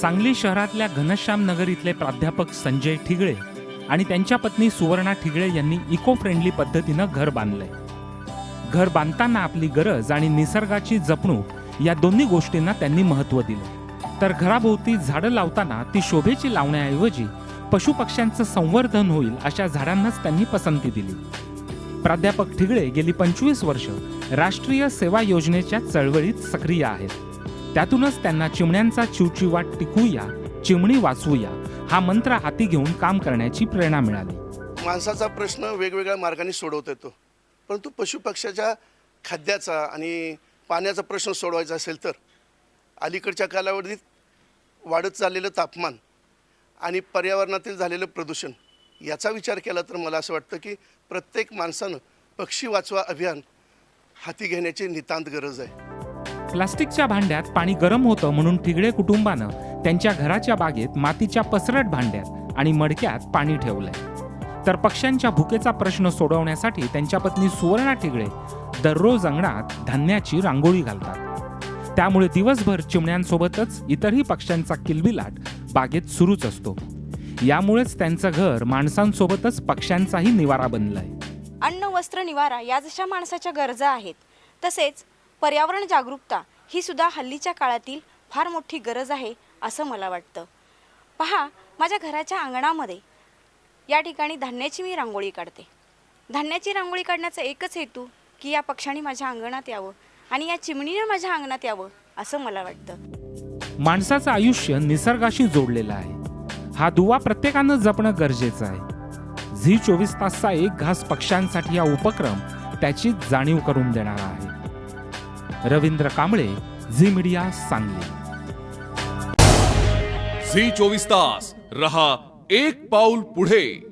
सांगली शहरातल्या घनश्याम नगर इथले प्राध्यापक संजय ठिगळे आणि त्यांच्या पत्नी सुवर्णा ठिगळे यांनी इको फ्रेंडली पद्धतीनं घर बांधलंय. घर बांधताना आपली गरज आणि निसर्गाची जपणूक या दोन्ही गोष्टींना त्यांनी महत्त्व दिलं. तर घराभोवती झाडं लावताना ती शोभेची लावण्याऐवजी पशुपक्ष्यांचं संवर्धन होईल अशा झाडांनाच त्यांनी पसंती दिली. प्राध्यापक ठिगळे गेली पंचवीस वर्ष राष्ट्रीय सेवा योजनेच्या चळवळीत सक्रिय आहेत. त्यातूनच त्यांना चिमण्यांचा चिवचिवाट टिकूया चिमणी वाचवूया हा मंत्र हाती घेऊन काम करण्याची प्रेरणा मिळाली. माणसाचा प्रश्न वेगवेगळ्या मार्गाने सोडवता येतो. परंतु पशुपक्ष्याच्या खाद्याचा आणि पाण्याचा प्रश्न सोडवायचा असेल तर अलीकडच्या कालावधीत वाढत चाललेलं तापमान आणि पर्यावरणातील झालेलं प्रदूषण याचा विचार केला तर मला असं वाटतं की प्रत्येक माणसानं पक्षी वाचवा अभियान हाती घेण्याची नितांत गरज आहे. प्लास्टिकच्या भांड्यात पाणी गरम होतं म्हणून ठिगळे कुटुंबानं त्यांच्या घराच्या बागेत मातीच्या पसरट भांड्यात आणि मडक्यात पाणी ठेवलंय. तर पक्ष्यांच्या भुकेचा प्रश्न सोडवण्यासाठी त्यांच्या पत्नी सुवर्णा ठिगळे दररोज अंगणात धान्याची रांगोळी घालतात. त्यामुळे दिवसभर चिमण्यांसोबतच इतरही पक्ष्यांचा किलबिलाट बागेत सुरूच असतो. यामुळेच त्यांचं घर माणसांसोबतच पक्ष्यांचाही निवारा बनलाय. अन्न वस्त्र निवारा या जशा माणसाच्या गरजा आहेत तसेच पर्यावरण जागरूकता ही सुद्धा हल्लीच्या काळातील फार मोठी गरज आहे असं मला वाटतं. पहा माझ्या घराच्या अंगणामध्ये या ठिकाणी धान्याची मी रांगोळी काढते. धान्याची रांगोळी काढण्याचा एकच हेतू की या पक्ष्यांनी माझ्या अंगणात यावं आणि या चिमणीनं माझ्या अंगणात यावं असं मला वाटतं. माणसाचं आयुष्य निसर्गाशी जोडलेलं आहे. हा दुवा प्रत्येकानं जपणं गरजेचं आहे. झी चोवीस तासचा एक घास पक्ष्यांसाठी हा उपक्रम त्याची जाणीव करून देणारा आहे. Ravindra Kamble Zee media Sangli. Zee चोवीस तास रहा एक पाऊल पुढे.